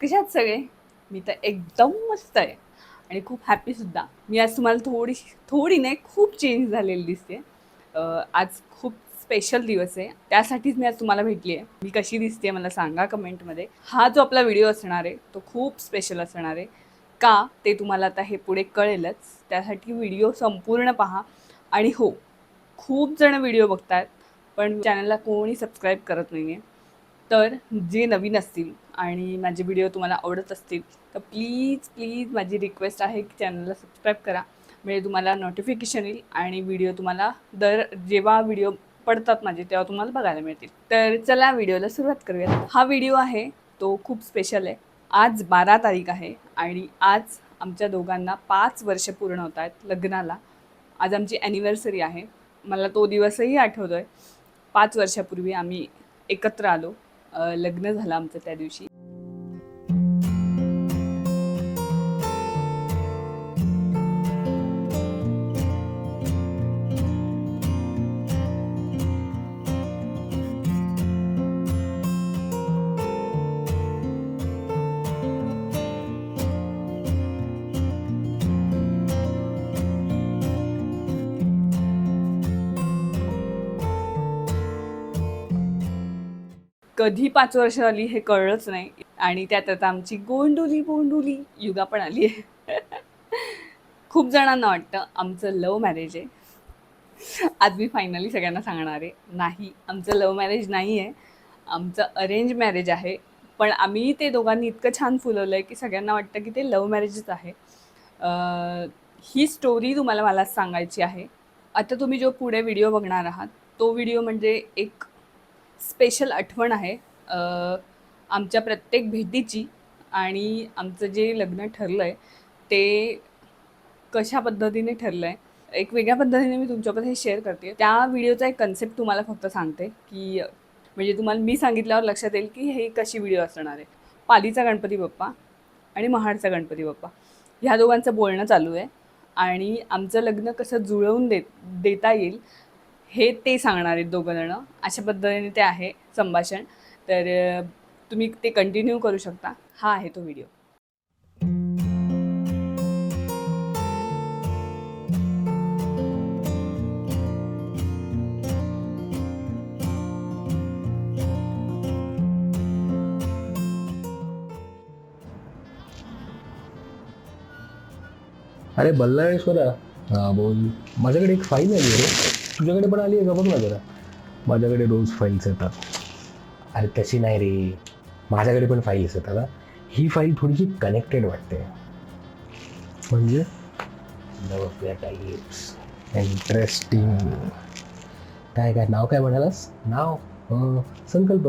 कशात सगळे? मी तर एकदम मस्त आहे. आणि खूप हॅपीसुद्धा मी आज तुम्हाला थोडी थोडी नाही खूप चेंज झालेली दिसते. आज खूप स्पेशल दिवस आहे. त्यासाठीच मी आज तुम्हाला भेटली आहे. मी कशी दिसते मला सांगा कमेंटमध्ये हा जो आपला व्हिडिओ असणार आहे तो खूप स्पेशल असणार आहे. का? ते तुम्हाला आता हे पुढे कळेलच. त्यासाठी व्हिडिओ संपूर्ण पहा. आणि हो खूप जण व्हिडिओ बघतात पण चॅनलला कोणी सबस्क्राईब करत नाही आहे तर जे नवीन असतील आणि माझे व्हिडिओ तुम्हाला आवडत असतील तर प्लीज प्लीज माझी रिक्वेस्ट आहे की चॅनलला सबस्क्राईब करा. म्हणजे तुम्हाला नोटिफिकेशन येईल आणि व्हिडिओ तुम्हाला दर जेव्हा व्हिडिओ पडतात माझे तेव्हा तुम्हाला बघायला मिळतील. तर चला व्हिडिओला सुरुवात करूयात. हा व्हिडिओ आहे तो खूप स्पेशल आहे. आज बारा तारीख आहे आणि आज आमच्या दोघांना पाच वर्ष पूर्ण होत आहेत लग्नाला. आज आमची ॲनिव्हर्सरी आहे. मला तो दिवसही आठवतो आहे पाच वर्षापूर्वी आम्ही एकत्र आलो. लग्न झालं आमचं त्या दिवशी. कधी पाच वर्ष आली हे कळलंच नाही. आणि त्यात आता आमची गोंडुली बोंडुली युगा पण आली आहे. खूप जणांना वाटतं आमचं लव मॅरेज आहे. आज मी फायनली सगळ्यांना सांगणार आहे नाही आमचं लव मॅरेज नाही आहे. आमचं अरेंज मॅरेज आहे. पण आम्ही ते दोघांनी इतकं छान फुलवलं आहे की सगळ्यांना वाटतं की ते लव मॅरेजच आहे. ही स्टोरी तुम्हाला मला सांगायची आहे. आता तुम्ही जो पुढे व्हिडिओ बघणार आहात तो व्हिडिओ म्हणजे एक स्पेशल आठवण आहे. आमच्या प्रत्येक भेटीची आणि आमचं जे लग्न ठरलं आहे ते कशा पद्धतीने ठरलं आहे एक वेगळ्या पद्धतीने मी तुमच्याकडे हे शेअर करते. त्या व्हिडिओचा एक कन्सेप्ट तुम्हाला फक्त सांगते की म्हणजे तुम्हाला मी सांगितल्यावर लक्षात येईल की हे कशी व्हिडिओ असणार आहे. पालीचा गणपती बाप्पा आणि महाडचा गणपती बाप्पा. ह्या दोघांचं बोलणं चालू आहे आणि आमचं लग्न कसं जुळवून देत देता येईल हे ते सांगणार आहेत दोघं जणं. अशा पद्धतीने ते आहे संभाषण. तर तुम्ही ते कंटिन्यू करू शकता. हा आहे तो व्हिडिओ अरे बल्लाळेश्वरा. हा बोल. माझ्याकडे एक फाईल आली आहे रे. तुझ्याकडे पण आली आहे का? बघ ना जरा. माझ्याकडे रोज फाईल्स येतात. अरे तशी नाही रे. माझ्याकडे पण फाईल्स येतात हा. ही फाईल थोडीशी कनेक्टेड वाटते. म्हणजे? इंटरेस्टिंग काय काय? नाव काय म्हणालास? नाव? संकल्प.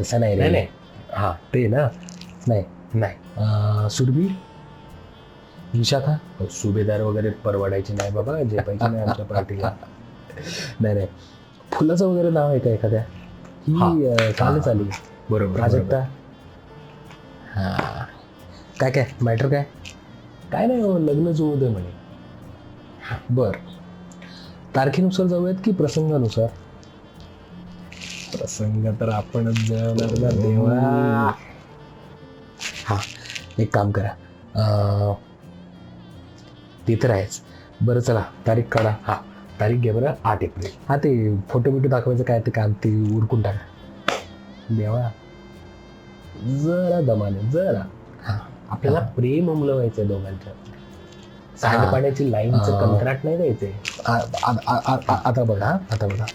तसं नाही रे. नाही हां ते ना? नाही. नाही. अं, विशाखा अहो, सुभेदार वगैरे परवडायचे नाही बाबा जे पाहिजे नाही आमच्या पार्टीला. नाही नाही. फुलाचं वगैरे नाव आहे का एखाद्या? ही अं, चालेल चालेल बरोबर प्राजक्ता हा. काय काय? मॅटर काय? काय नाही हो, लग्न जुळू दे म्हणे. हा, बर. तारखेनुसार जाऊयात की प्रसंगानुसार? प्रसंग तर आपणच जळवणार ना देवा. हा एक काम करा. अं, ते तर आहेच. बरं चला तारीख काढा. हा तारीख घ्या बरं आठ एप्रिल. हा ते फोटो बिटो दाखवायचं काय ते काम ते उरकून टाका. देवा. जरा दमाने जरा. हा आपल्याला प्रेम उमलवायचंय दोघांच्या सांडपाण्याची लाईनचं. कंत्राट नाही द्यायचंय. आता बघा आता बघा.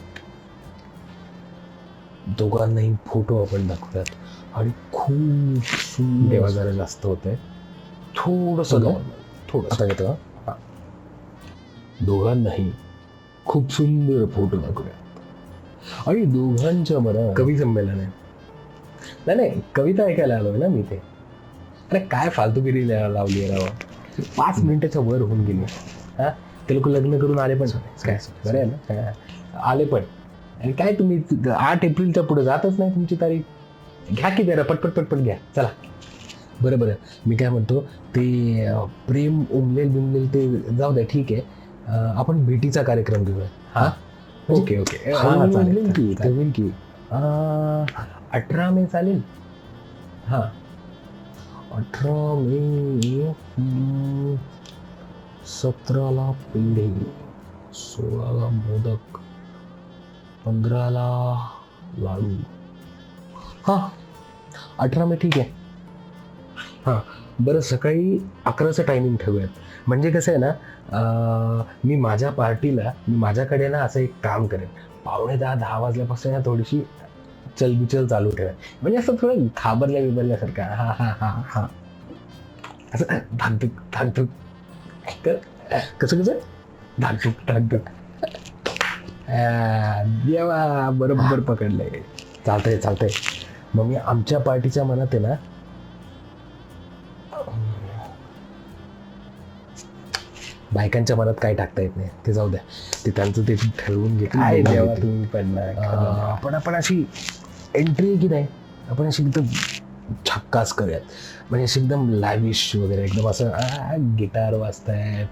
दोघांनाही फोटो आपण दाखवूयात. आणि खूप देवा जरा जास्त थोडस बघा. थोडस. आता घेतो? दोघांनाही खूप सुंदर फोटो दाखवूया आणि दोघांच्या मनात कवी संमेलन आहे. नाही नाही कविता ऐकायला आलोय ना मी ते अरे काय फालतूगिरी लावली आहे राव. पाच मिनिटाच्या वर होऊन गेली. हा? ते लोक लग्न करून आले पण? काय बरं ना. आले पण. आणि काय तुम्ही आठ एप्रिलच्या पुढे जातच नाही तुमची तारीख? घ्या की जरा पटपट पटपट घ्या. चला. बरं बरं. मी काय म्हणतो ते प्रेम उमलेल बिमलेल ते जाऊ द्या ठीक आहे. आपण भेटीचा कार्यक्रम घेऊया. हा. Okay okay. चालेल, की अठरा मे चालेल? हां. अठरा मे सतराला पेढे सोळाला मोदक पंधराला लाडू. हां. अठरा मे ठीक आहे. हां. बरं सकाळी अकराचं टायमिंग ठेवूयात. म्हणजे कसं आहे ना मी माझ्या पार्टीला मी माझ्याकडे ना असं एक काम करेन. पावणे दहा दहा वाजल्यापासून ना थोडीशी चलबिचल चालू ठेवा म्हणजे असं थोडं घाबरल्या बिबरल्यासारखं. हा हा हा हा. असं धाकधुक धाकधुक तर कसं कसं? धाकधुक धाकधुक देवा बरोबर पकडलंय. चालतंय चालतंय. मग मी आमच्या पार्टीच्या मनात आहे ना बायकांच्या मनात काय टाकता येत नाही. ते जाऊ द्या. ते त्यांचं ते ठरवून घे काय देवा तुम्ही पण आपण आपण अशी एंट्री की नाही आपण अशी एकदम झक्कास करूयात. म्हणजे अशी एकदम लॅविश वगैरे एकदम असं गिटार वाजतायत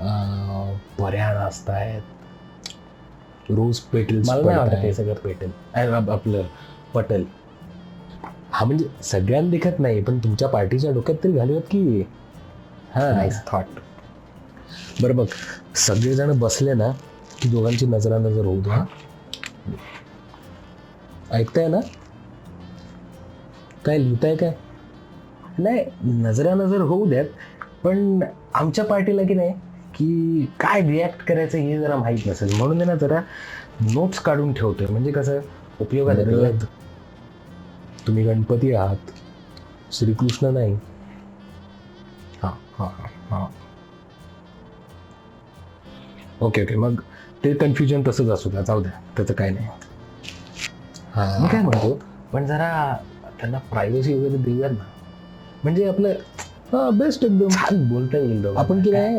अं, पर्या नाचतायत. रोज पेटेल मला नाही हे सगळं पेटेल. आपलं पटेल. हा म्हणजे सगळ्यांना दिखत नाही पण तुमच्या पार्टीच्या डोक्यात तरी घालूयात की हा. नाईस थॉट बरं बघ सगळेजण बसले ना की दोघांची नजरा नजर होऊ द्या ऐकताय ना? काय लिहिताय काय? नाही नजरा नजर होऊ द्यात पण आमच्या पार्टीला की नाही की काय रिॲक्ट करायचं हे जरा माहीत नसेल. म्हणून ना जरा नोट्स काढून ठेवतोय. म्हणजे कसं उपयोगात. तुम्ही गणपती आहात. श्रीकृष्ण नाही. हां हां हां. Okay okay. मग ते कन्फ्युजन तसंच असू द्या. जाऊ द्या. त्याचं काय नाही. हां. मी काय म्हणतो पण जरा त्यांना प्रायव्हसी वगैरे देऊयात ना. म्हणजे आपलं हां बेस्ट एकदम. छान बोलता येईल. आपण की नाही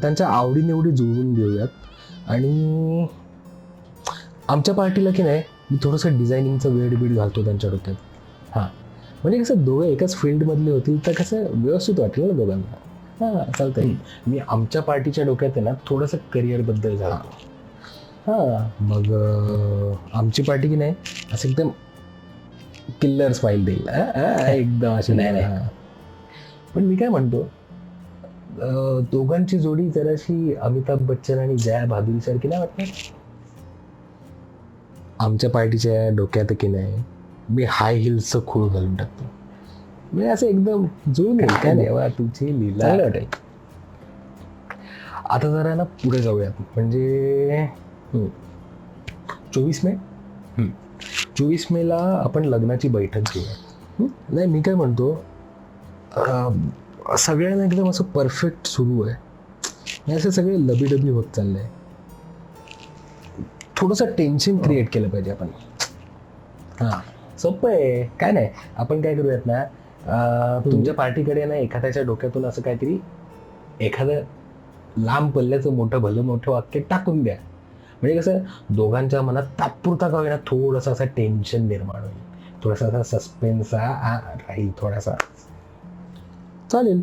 त्यांच्या आवडीनिवडी जुळवून देऊयात आणि आमच्या पार्टीला की नाही मी थोडंसं डिझायनिंगचं वेळ बीड घालतो त्यांच्या डोक्यात. हां. म्हणजे कसं दोघं एकाच फील्डमधले होतील तर कसं व्यवस्थित वाटेल ना दोघांना. हां चालतंय मी आमच्या पार्टीच्या डोक्यात आहे ना थोडंसं करिअरबद्दल घालतो हां. मग अं, आमची पार्टी की नाही असं एकदम किल्लर स्माईल देईल. एकदम अशी नाही, नाही. हां. पण मी काय म्हणतो अं, दोघांची जोडी जराशी अमिताभ बच्चन आणि जया भादुरी सारखी नाही वाटणार? आमच्या पार्टीच्या डोक्यात की नाही मी हाय हिल्सचं खूळ घालून टाकतो. म्हणजे असं एकदम जुळून येईल काय देवा तुझी लीला. आता जरा ना पुढे जाऊयात. म्हणजे चोवीस मे? चोवीस मेला आपण लग्नाची बैठक घेऊया? नाही मी काय म्हणतो सगळ्यांना एकदम असं परफेक्ट सुरू आहे. असं सगळे लबीडबी होत चाललंय. थोडंसं टेन्शन क्रिएट केलं पाहिजे आपण. हां. सोपं आहे. काय नाही. आपण काय करूयात ना तुमच्या पार्टीकडे ना एखाद्याच्या डोक्यातून असं काहीतरी एखादं लांब पल्ल्याचं मोठं भलं मोठं वाक्य टाकून द्या. म्हणजे कसं दोघांच्या मनात तात्पुरता का होईना थोडंसं असं टेन्शन निर्माण होईल. थोडासा असा सस्पेन्स राहील थोडासा. चालेल.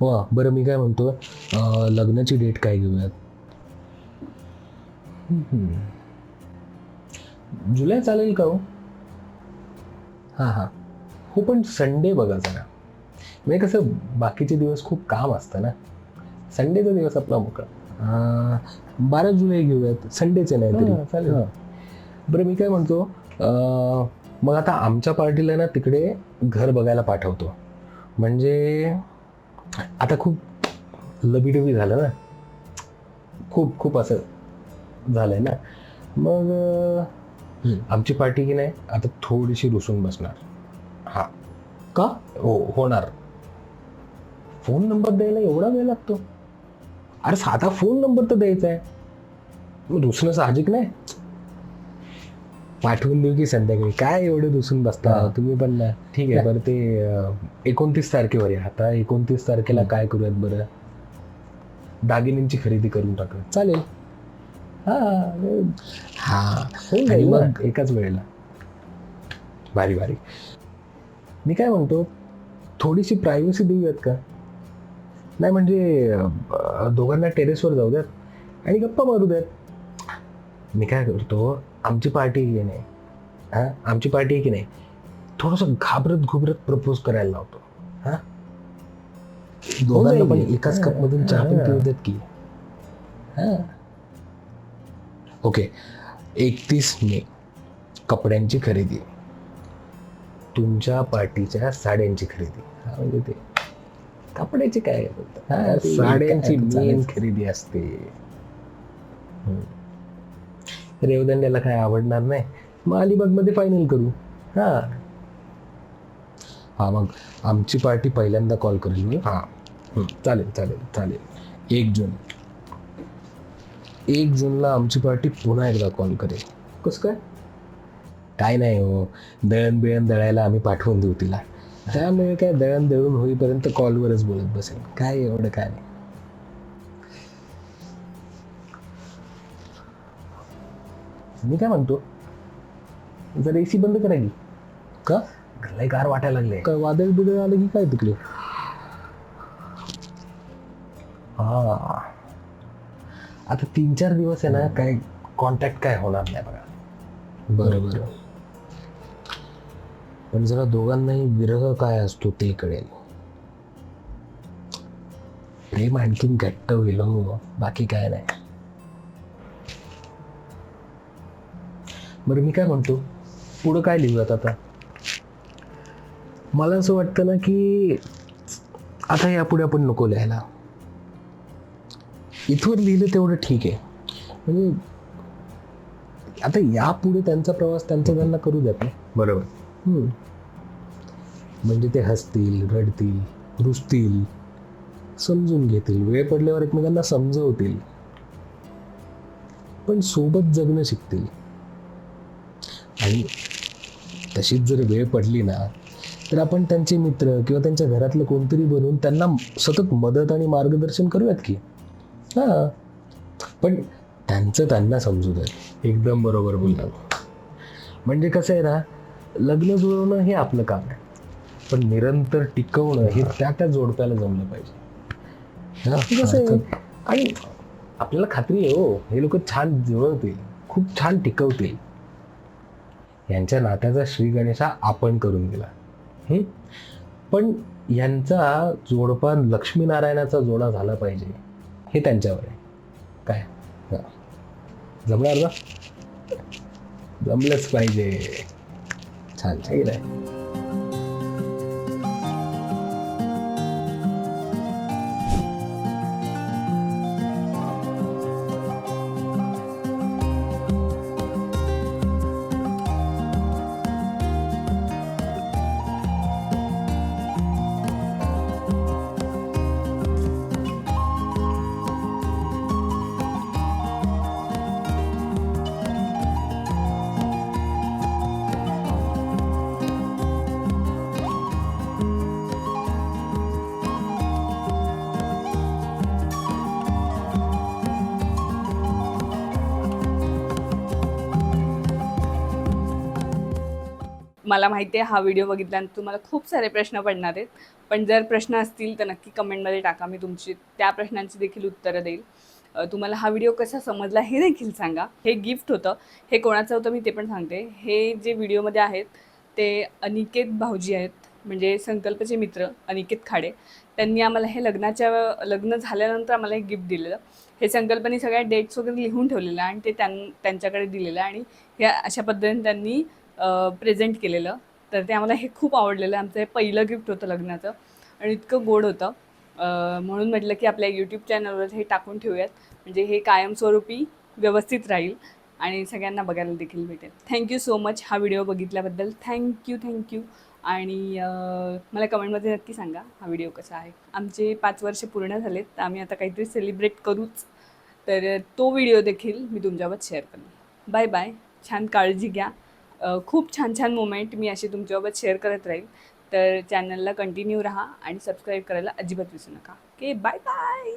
वा बरं मी काय म्हणतो लग्नाची डेट काय घेऊयात. जुलै चालेल का हो? हां हां. हो पण संडे बघा जरा. म्हणजे कसं बाकीचे दिवस खूप काम असतं ना. संडेचा दिवस आपला मोकळा. बारा जुलै घेऊयात. संडेचे नाही तरी. चालेल. बरं मी काय म्हणतो मग आता आमच्या पार्टीला ना तिकडे घर बघायला पाठवतो. म्हणजे आता खूप लबीडबी झालं ना. खूप खूप असं झालंय ना. मग आमची पार्टी की नाही आता थोडीशी रुसून बसणार. हा. का? हो होणार. फोन नंबर द्यायला एवढा वेळ लागतो? अरे साधा फोन नंबर तर द्यायचा आहे. मग रुसणं साहजिक नाही. पाठवून देऊ की संध्याकाळी? काय एवढे रुसून बसता. तुम्ही पण ना. ठीक आहे बरं ते एकोणतीस तारखेवर आहे आता एकोणतीस तारखेला काय करूयात बरं? दागिन्यांची खरेदी करून टाकू चालेल. हा हा. मग? एकाच वेळेला. भारी भारी. मी काय म्हणतो थोडीशी प्रायव्हसी देऊयात का? नाही म्हणजे दोघांना टेरेसवर जाऊ द्यात आणि गप्पा मारू द्यात मी काय करतो आमची पार्टी आहे की नाही? हां? आमची पार्टी आहे की नाही? थोडस घाबरत घुबरत प्रपोज करायला लावतो. हा? दोघांना पण एकाच कप मधून चहा पण पिऊ देत की. हा? ओके एकतीस मे कपड्यांची खरेदी. तुमच्या पार्टीच्या साड्यांची खरेदी. हा म्हणजे ते कपड्याची काय हा, साड्यांची मेन. खरेदी असते. रेवदंड्याला काय आवडणार नाही? मग अलिबागमध्ये फायनल करू. हा. हा मग आमची पार्टी पहिल्यांदा कॉल करेल मी. हा. चालेल चालेल चालेल. एक जून. एक जूनला आमची पार्टी पुन्हा एकदा कॉल करेल. कसं काय? काय नाही हो. दळण बिळण दळायला आम्ही पाठवून देऊ तिला. त्यामुळे काय दळण दळून होईपर्यंत कॉलवरच बोलत बसेल. काय एवढं काय नाही. मी काय म्हणतो? जर एसी बंद करायची का? लय गार वाटायला लागले. काय वादळ बिदळ आलं की काय तिकडे? हा. आता तीन चार दिवस आहे ना काय कॉन्टॅक्ट काय होणार नाही बघा. बरं बरं. पण जरा दोघांनाही विरह काय असतो ते कळेल. प्रेम आणखीन घट्ट होईल हो बाकी काय नाही. बरं मी काय म्हणतो? पुढं काय लिहूयात आता? मला असं वाटतं ना की आता यापुढे आपण नको लिहायला. इथवर लिहिलं तेवढं ठीक आहे. म्हणजे आता यापुढे त्यांचा प्रवास त्यांचा त्यांना करू द्यात ना. बरोबर. म्हणजे ते हसतील रडतील रुसतील समजून घेतील वेळ पडल्यावर एकमेकांना समजवतील. पण सोबत जगणं शिकतील. आणि तशीच जर वेळ पडली ना तर आपण त्यांचे मित्र किंवा त्यांच्या घरातलं कोणतरी बनवून त्यांना सतत मदत आणि मार्गदर्शन करूयात की? हां. पण त्यांचं त्यांना समजू द्यात एकदम बरोबर बोलला म्हणजे कसं आहे ना लग्न जुळवणं हे आपलं काम आहे. पण निरंतर टिकवणं हे त्या त्या जोडप्याला जमलं पाहिजे. हा, कसं आहे? आणि आपल्याला खात्री आहे हो हे लोक छान जुळवतील खूप छान टिकवतील. यांच्या नात्याचा श्री गणेशा आपण करून दिला. हं? पण यांचा जोडपा लक्ष्मीनारायणाचा जोडा झाला पाहिजे हे त्यांच्यावर आहे. काय? हा. जमणार ना? जमलंच पाहिजे. छान छान आहे मला माहिती आहे हा व्हिडिओ बघितल्यानंतर तुम्हाला खूप सारे प्रश्न पडणार आहेत. पण जर प्रश्न असतील तर नक्की कमेंटमध्ये टाका. मी तुमची त्या प्रश्नांची देखील उत्तरं देईल. तुम्हाला हा व्हिडिओ कसा समजला हे देखील सांगा. हे गिफ्ट होतं. हे कोणाचं होतं मी ते पण सांगते. हे जे व्हिडिओमध्ये आहेत ते अनिकेत भाऊजी आहेत. म्हणजे संकल्पचे मित्र अनिकेत खाडे. त्यांनी आम्हाला हे लग्नाच्या लग्न झाल्यानंतर आम्हाला हे गिफ्ट दिलेलं. हे संकल्पने सगळ्या डेट्स वगैरे लिहून ठेवलेलं आणि ते त्यां त्यांच्याकडे दिलेलं आणि ह्या अशा पद्धतीने त्यांनी प्रेझेंट केलेलं. तर ते आम्हाला हे खूप आवडलेलं. आमचं हे पहिलं गिफ्ट होतं लग्नाचं. आणि इतकं गोड होतं. म्हणून म्हटलं की आपल्या यूट्यूब चॅनलवर हे टाकून ठेवूयात. म्हणजे हे कायमस्वरूपी व्यवस्थित राहील. आणि सगळ्यांना बघायला देखील भेटेल. थँक्यू सो मच हा व्हिडिओ बघितल्याबद्दल थँक्यू थँक्यू आणि मला कमेंटमध्ये नक्की सांगा हा व्हिडिओ कसा आहे. आमचे पाच वर्ष पूर्ण झालेत. तर आम्ही आता काहीतरी सेलिब्रेट करूच. तर तो व्हिडिओ देखील मी तुमच्यावर शेअर करेन. बाय बाय छान काळजी घ्या. खूप छान छान मोमेंट मी अशी तुमच्यासोबत शेअर करत राहील. तर चॅनलला कंटिन्यू राहा आणि सबस्क्राईब करायला अजिबात विसरू नका. Okay bye bye.